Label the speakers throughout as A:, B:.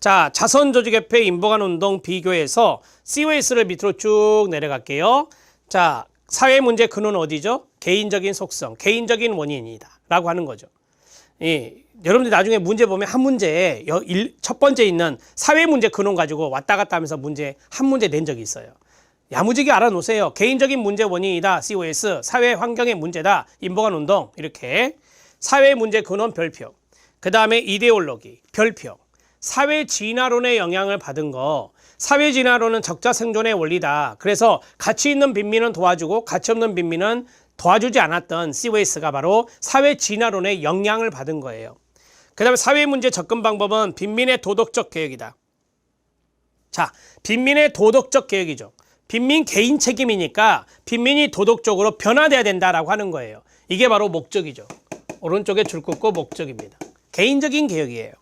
A: 자, 자선 조직협회 인보관 운동 비교해서 COS를 밑으로 쭉 내려갈게요. 자, 사회 문제 근원 어디죠? 개인적인 속성, 개인적인 원인이다. 라고 하는 거죠. 예, 여러분들 나중에 문제 보면 한 문제에 첫 번째 있는 사회 문제 근원 가지고 왔다 갔다 하면서 문제 한 문제 낸 적이 있어요. 야무지게 알아놓으세요. 개인적인 문제 원인이다. COS. 사회 환경의 문제다. 인보관 운동. 이렇게. 사회 문제 근원 별표. 그 다음에 이데올로기. 별표. 사회 진화론의 영향을 받은 거. 사회 진화론은 적자 생존의 원리다. 그래서 가치 있는 빈민은 도와주고 가치 없는 빈민은 도와주지 않았던 COS가 바로 사회 진화론의 영향을 받은 거예요. 그 다음에 사회 문제 접근 방법은 빈민의 도덕적 개혁이다. 자, 빈민의 도덕적 개혁이죠. 빈민 개인 책임이니까 빈민이 도덕적으로 변화돼야 된다라고 하는 거예요. 이게 바로 목적이죠. 오른쪽에 줄 긋고 목적입니다. 개인적인 개혁이에요.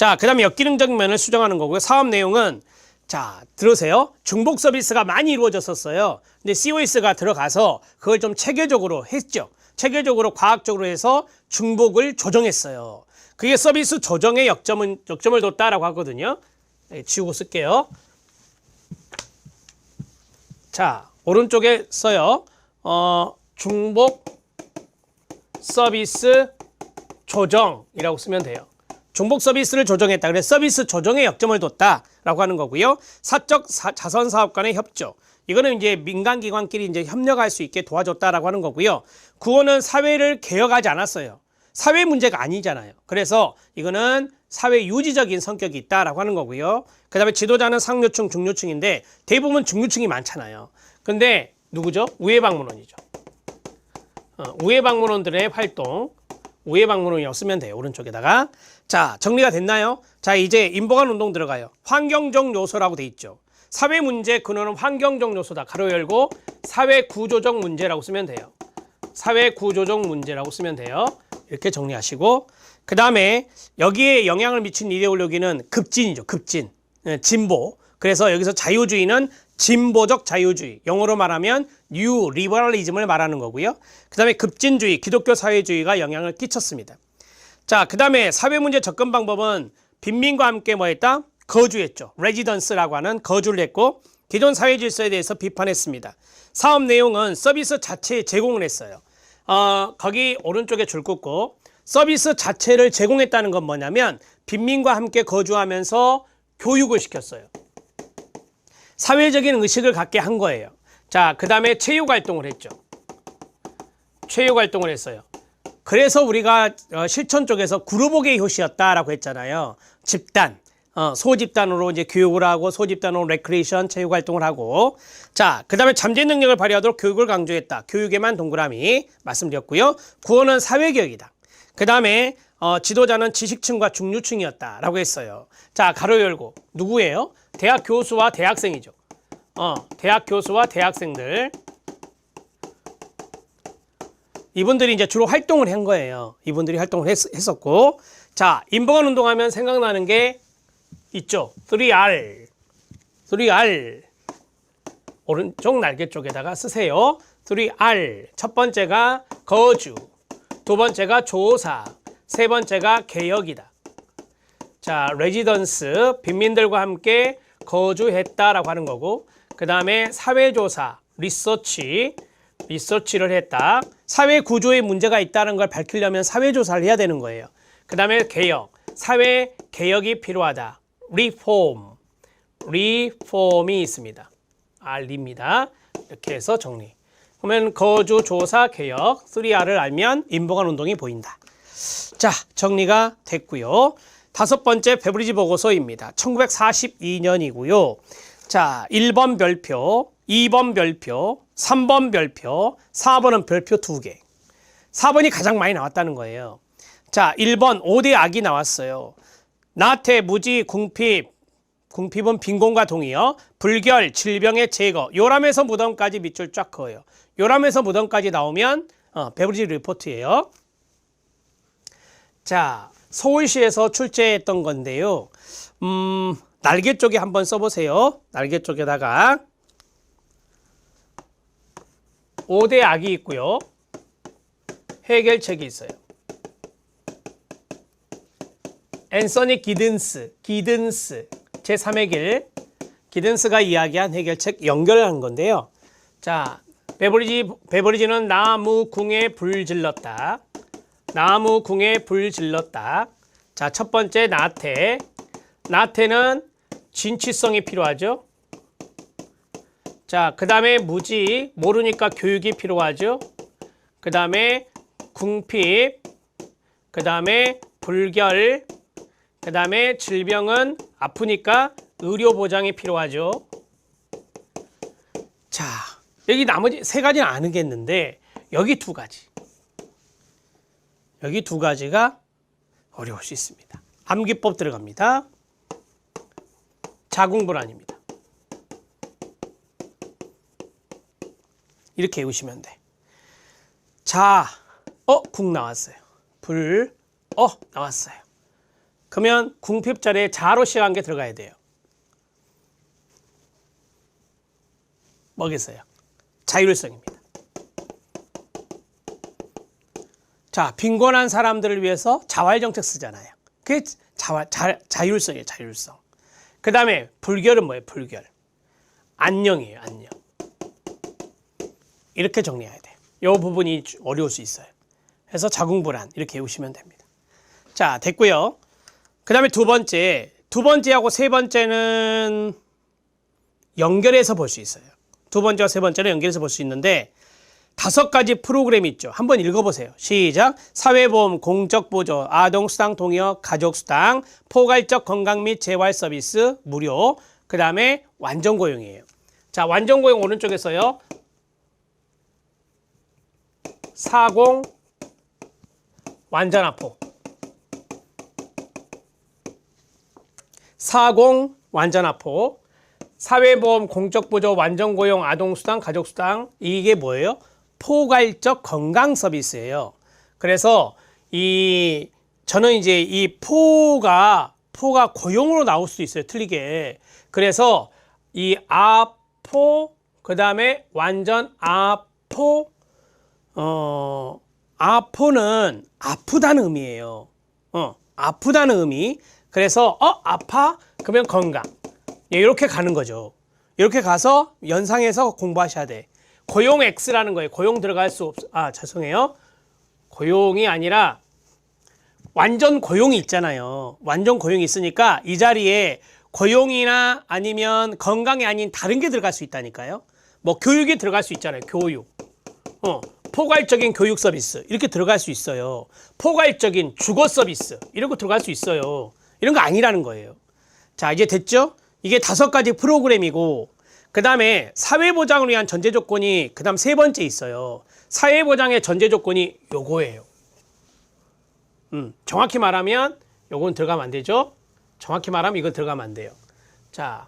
A: 자, 그 다음에 역기능적 면을 수정하는 거고요. 사업 내용은 자, 들으세요. 중복 서비스가 많이 이루어졌었어요. 근데 COS가 들어가서 그걸 좀 체계적으로 했죠. 체계적으로 과학적으로 해서 중복을 조정했어요. 그게 서비스 조정에 역점은, 역점을 뒀다라고 하거든요. 네, 지우고 쓸게요. 자, 오른쪽에 써요. 어, 중복 서비스 조정이라고 쓰면 돼요. 중복 서비스를 조정했다. 그래서 서비스 조정에 역점을 뒀다라고 하는 거고요. 사적 사- 자선 사업 간의 협조. 이거는 이제 민간 기관끼리 이제 협력할 수 있게 도와줬다라고 하는 거고요. 구호는 사회를 개혁하지 않았어요. 사회 문제가 아니잖아요. 그래서 이거는 사회 유지적인 성격이 있다라고 하는 거고요. 그다음에 지도자는 상류층, 중류층인데 대부분 중류층이 많잖아요. 근데 누구죠? 우회 방문원이죠. 어, 우회 방문원들의 활동, 우회 방문원이라고 쓰면 돼요. 오른쪽에다가. 자, 정리가 됐나요? 자, 이제 인보관 운동 들어가요. 환경적 요소라고 돼 있죠. 사회 문제 근원은 환경적 요소다. 가로 열고 사회 구조적 문제라고 쓰면 돼요. 사회 구조적 문제라고 쓰면 돼요. 이렇게 정리하시고 그 다음에 여기에 영향을 미친 이데올로기는 급진이죠. 급진, 예, 진보. 그래서 여기서 자유주의는 진보적 자유주의. 영어로 말하면 뉴 리버럴리즘을 말하는 거고요. 그 다음에 급진주의, 기독교 사회주의가 영향을 끼쳤습니다. 자, 그 다음에 사회 문제 접근 방법은 빈민과 함께 뭐 했다? 거주했죠. 레지던스라고 하는 거주를 했고 기존 사회 질서에 대해서 비판했습니다. 사업 내용은 서비스 자체에 제공을 했어요. 어, 거기 오른쪽에 줄 긋고 서비스 자체를 제공했다는 건 뭐냐면 빈민과 함께 거주하면서 교육을 시켰어요. 사회적인 의식을 갖게 한 거예요. 자, 그 다음에 체육 활동을 했죠. 체육 활동을 했어요. 그래서 우리가 어, 실천 쪽에서 그룹옥의 효시였다라고 했잖아요. 집단, 어, 소집단으로 이제 교육을 하고 소집단으로 레크레이션 체육 활동을 하고 자, 그다음에 잠재 능력을 발휘하도록 교육을 강조했다. 교육에만 동그라미 말씀드렸고요. 구호는 사회 교육이다. 그다음에 어, 지도자는 지식층과 중류층이었다라고 했어요. 자, 가로 열고 누구예요? 대학 교수와 대학생이죠. 어, 대학 교수와 대학생들 이분들이 이제 주로 활동을 한 거예요. 이분들이 활동을 했, 었고 자, 인보관 운동하면 생각나는 게 있죠. 3R. 3R. 오른쪽 날개 쪽에다가 쓰세요. 3R. 첫 번째가 거주. 두 번째가 조사. 세 번째가 개혁이다. 자, 레지던스. 빈민들과 함께 거주했다라고 하는 거고, 그 다음에 사회조사, 리서치. 리서치를 했다. 사회 구조에 문제가 있다는 걸 밝히려면 사회 조사를 해야 되는 거예요. 그 다음에 개혁, 사회 개혁이 필요하다. 리폼, 리폼이 있습니다. 알립니다. 이렇게 해서 정리. 그러면 거주, 조사, 개혁, 3R을 알면 인보관 운동이 보인다. 자, 정리가 됐고요. 다섯 번째 베브리지 보고서입니다. 1942년이고요. 자, 1번 별표, 2번 별표, 3번 별표, 4번은 별표 두개 4번이 가장 많이 나왔다는 거예요. 자, 1번 5대 악이 나왔어요. 나태, 무지, 궁핍, 궁핍은 빈곤과 동의요. 불결, 질병의 제거, 요람에서 무덤까지 밑줄 쫙 그어요. 요람에서 무덤까지 나오면 어, 베브리지 리포트예요. 자, 서울시에서 출제했던 건데요. 음, 날개 쪽에 한번 써보세요. 날개 쪽에다가 5대 악이 있고요. 해결책이 있어요. 앤서니 기든스, 기든스 제3의 길 기든스가 이야기한 해결책 연결한 건데요. 자, 베버리지 베버리지는 나무 궁에 불 질렀다. 나무 궁에 불 질렀다. 자, 첫 번째 나태. 나태는 진취성이 필요하죠. 자, 그 다음에 무지, 모르니까 교육이 필요하죠. 그 다음에 궁핍, 그 다음에 불결, 그 다음에 질병은 아프니까 의료 보장이 필요하죠. 자, 여기 나머지 세 가지는 아는겠는데 여기 두 가지. 여기 두 가지가 어려울 수 있습니다. 암기법 들어갑니다. 자궁불안입니다. 이렇게 외우시면 돼. 자, 어, 궁 나왔어요. 불, 어, 나왔어요. 그러면 궁핍 자리에 자로 시작한 게 들어가야 돼요. 뭐겠어요? 자율성입니다. 자, 빈곤한 사람들을 위해서 자활 정책 쓰잖아요. 그게 자활, 자, 자율성이에요, 자율성. 그 다음에 불결은 뭐예요? 불결. 안녕이에요, 안녕. 이렇게 정리해야 돼요. 이 부분이 어려울 수 있어요. 그래서 자궁불안 이렇게 외우시면 됩니다. 자, 됐고요. 그 다음에 두 번째, 두 번째하고 세 번째는 연결해서 볼 수 있어요. 두 번째와 세 번째는 연결해서 볼 수 있는데 다섯 가지 프로그램이 있죠. 한번 읽어보세요. 시작. 사회보험, 공적보조, 아동수당 동의어, 가족수당, 포괄적 건강 및 재활 서비스 무료. 그 다음에 완전고용이에요. 자, 완전고용 오른쪽에서요. 사공 완전아포. 사공 완전아포. 사회보험, 공적보조, 완전고용, 아동수당, 가족수당 이게 뭐예요? 포괄적 건강 서비스예요. 그래서 이 저는 이제 이 포가 포가 고용으로 나올 수도 있어요. 틀리게. 그래서 이 아포 그다음에 완전 아포 어 아포는 아프다는 의미예요. 어 아프다는 의미. 그래서 어 아파 그러면 건강. 예, 이렇게 가는 거죠. 이렇게 가서 연상해서 공부하셔야 돼. 고용 X라는 거예요. 고용 들어갈 수 없, 아, 죄송해요. 고용이 아니라 완전 고용이 있잖아요. 완전 고용이 있으니까 이 자리에 고용이나 아니면 건강이 아닌 다른 게 들어갈 수 있다니까요. 뭐 교육이 들어갈 수 있잖아요. 교육. 어, 포괄적인 교육 서비스. 이렇게 들어갈 수 있어요. 포괄적인 주거 서비스. 이런 거 들어갈 수 있어요. 이런 거 아니라는 거예요. 자, 이제 됐죠? 이게 다섯 가지 프로그램이고 그 다음에 사회보장을 위한 전제 조건이 그 다음 세 번째 있어요. 사회보장의 전제 조건이 요거예요. 음, 정확히 말하면 요건 들어가면 안 되죠. 정확히 말하면 이건 들어가면 안 돼요. 자,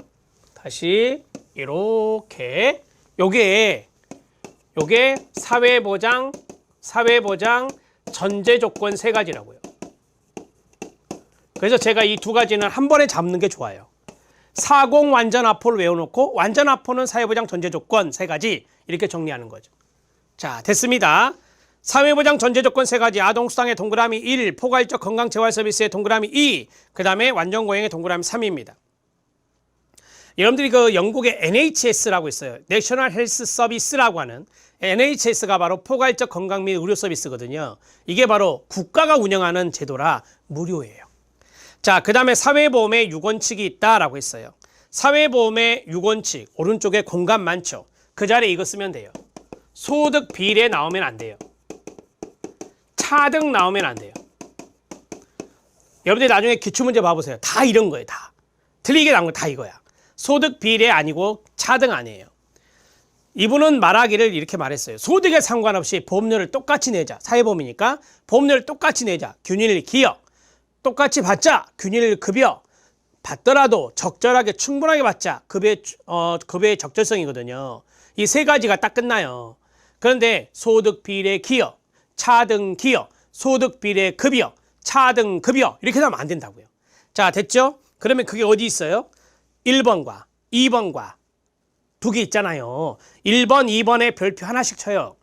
A: 다시 이렇게 요게 요게 사회보장 사회보장 전제 조건 세 가지라고요. 그래서 제가 이 두 가지는 한 번에 잡는 게 좋아요. 사공 완전 아포를 외워놓고 완전 아포는 사회보장 전제 조건 세 가지 이렇게 정리하는 거죠. 자 됐습니다. 사회보장 전제 조건 세 가지 아동 수당의 동그라미 1, 포괄적 건강재활 서비스의 동그라미 2, 그 다음에 완전고용의 동그라미 3입니다. 여러분들이 그 영국의 NHS라고 있어요. 내셔널 헬스 서비스라고 하는 NHS가 바로 포괄적 건강 및 의료 서비스거든요. 이게 바로 국가가 운영하는 제도라 무료예요. 자, 그 다음에 사회보험의 6원칙이 있다라고 했어요. 사회보험의 6원칙, 오른쪽에 공간 많죠? 그 자리에 이거 쓰면 돼요. 소득 비례 나오면 안 돼요. 차등 나오면 안 돼요. 여러분들 나중에 기출문제 봐보세요. 다 이런 거예요, 다. 틀리게 나온 거 다 이거야. 소득 비례 아니고 차등 아니에요. 이분은 말하기를 이렇게 말했어요. 소득에 상관없이 보험료를 똑같이 내자. 사회보험이니까 보험료를 똑같이 내자. 균일 기여. 똑같이 받자. 균일 급여. 받더라도 적절하게 충분하게 받자. 급의 어, 급의 적절성이거든요. 이 세 가지가 딱 끝나요. 그런데 소득 비례 기여, 차등 기여, 소득 비례 급여, 차등 급여 이렇게 하면 안 된다고요. 자, 됐죠? 그러면 그게 어디 있어요? 1번과 2번과 두 개 있잖아요. 1번, 2번에 별표 하나씩 쳐요.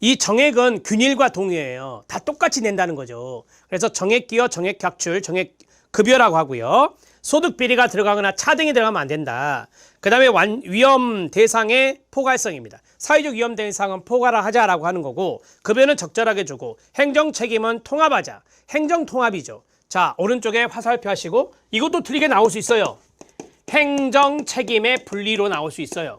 A: 이 정액은 균일과 동의예요. 다 똑같이 낸다는 거죠. 그래서 정액 기여, 정액 격출, 정액 급여라고 하고요. 소득 비리가 들어가거나 차등이 들어가면 안 된다. 그 다음에 위험 대상의 포괄성입니다. 사회적 위험 대상은 포괄을 하자라고 하는 거고 급여는 적절하게 주고 행정 책임은 통합하자. 행정 통합이죠. 자 오른쪽에 화살표 하시고 이것도 틀리게 나올 수 있어요. 행정 책임의 분리로 나올 수 있어요.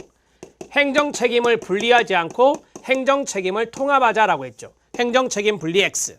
A: 행정 책임을 분리하지 않고 행정 책임을 통합하자라고 했죠. 행정 책임 분리 X.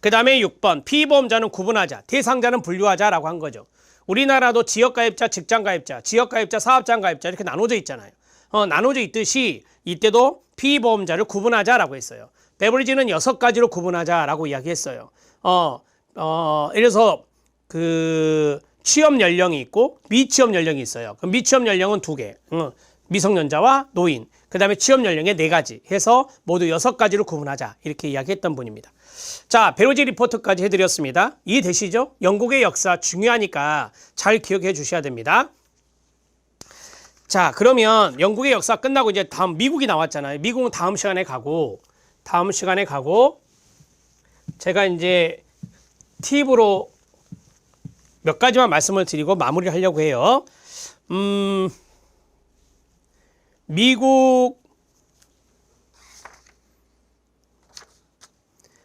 A: 그 다음에 6번 피보험자는 구분하자, 대상자는 분류하자라고 한 거죠. 우리나라도 지역가입자, 직장가입자, 지역가입자, 사업장가입자 이렇게 나눠져 있잖아요. 어, 나눠져 있듯이 이때도 피보험자를 구분하자라고 했어요. 베버리지는 여섯 가지로 구분하자라고 이야기했어요. 어, 어, 이래서 그 취업 연령이 있고 미취업 연령이 있어요. 그 미취업 연령은 두 개. 어, 미성년자와 노인. 그 다음에 취업 연령의 네 가지 해서 모두 여섯 가지로 구분하자. 이렇게 이야기했던 분입니다. 자, 베로지 리포트까지 해드렸습니다. 이해되시죠? 영국의 역사 중요하니까 잘 기억해 주셔야 됩니다. 자, 그러면 영국의 역사 끝나고 이제 다음 미국이 나왔잖아요. 미국은 다음 시간에 가고, 다음 시간에 가고, 제가 이제 팁으로 몇 가지만 말씀을 드리고 마무리를 하려고 해요. 음, 미국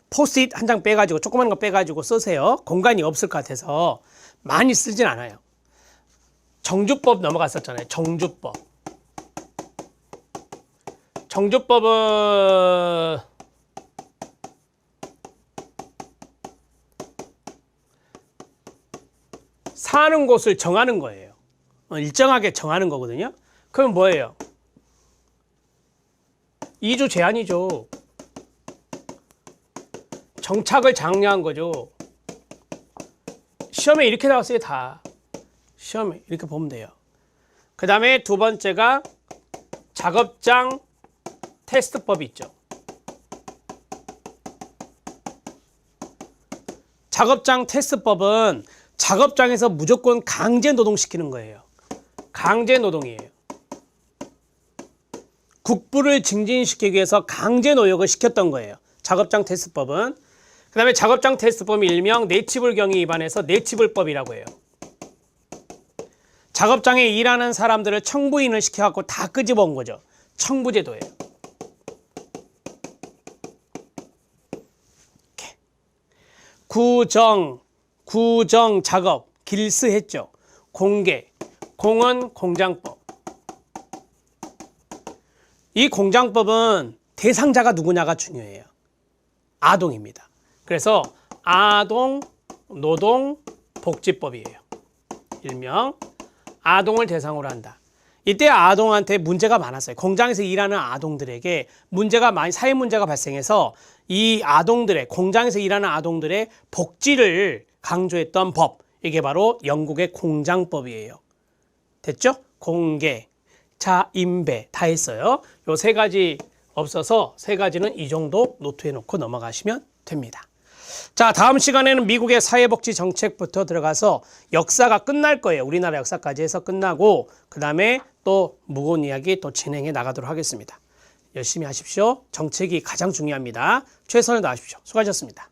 A: 포스트잇 한 장 빼가지고 조그만 거 빼가지고 쓰세요. 공간이 없을 것 같아서 많이 쓰진 않아요. 정주법 넘어갔었잖아요. 정주법. 정주법은 사는 곳을 정하는 거예요. 어, 일정하게 정하는 거거든요. 그럼 뭐예요? 이주 제한이죠. 정착을 장려한 거죠. 시험에 이렇게 나왔어요, 다. 시험에 이렇게 보면 돼요. 그 다음에 두 번째가 작업장 테스트법이 있죠. 작업장 테스트법은 작업장에서 무조건 강제 노동시키는 거예요. 강제 노동이에요. 국부를 증진시키기 위해서 강제 노역을 시켰던 거예요. 작업장 테스트법은. 그 다음에 작업장 테스트법이 일명 내치불 경위 위반해서 내치불법이라고 해요. 작업장에 일하는 사람들을 청부인을 시켜갖고 다 끄집어 온 거죠. 청부제도예요. 이렇게. 구정, 구정 작업, 길스했죠. 공개, 공은 공장법. 이 공장법은 대상자가 누구냐가 중요해요. 아동입니다. 그래서 아동 노동 복지법이에요. 일명 아동을 대상으로 한다. 이때 아동한테 문제가 많았어요. 공장에서 일하는 아동들에게 문제가 많이 사회 문제가 발생해서 이 아동들의 공장에서 일하는 아동들의 복지를 강조했던 법. 이게 바로 영국의 공장법이에요. 됐죠? 공개, 자, 임배 다 했어요. 요 세 가지 없어서 세 가지는 이 정도 노트에 놓고 넘어가시면 됩니다. 자, 다음 시간에는 미국의 사회복지 정책부터 들어가서 역사가 끝날 거예요. 우리나라 역사까지 해서 끝나고 그 다음에 또 무거운 이야기 또 진행해 나가도록 하겠습니다. 열심히 하십시오. 정책이 가장 중요합니다. 최선을 다하십시오. 수고하셨습니다.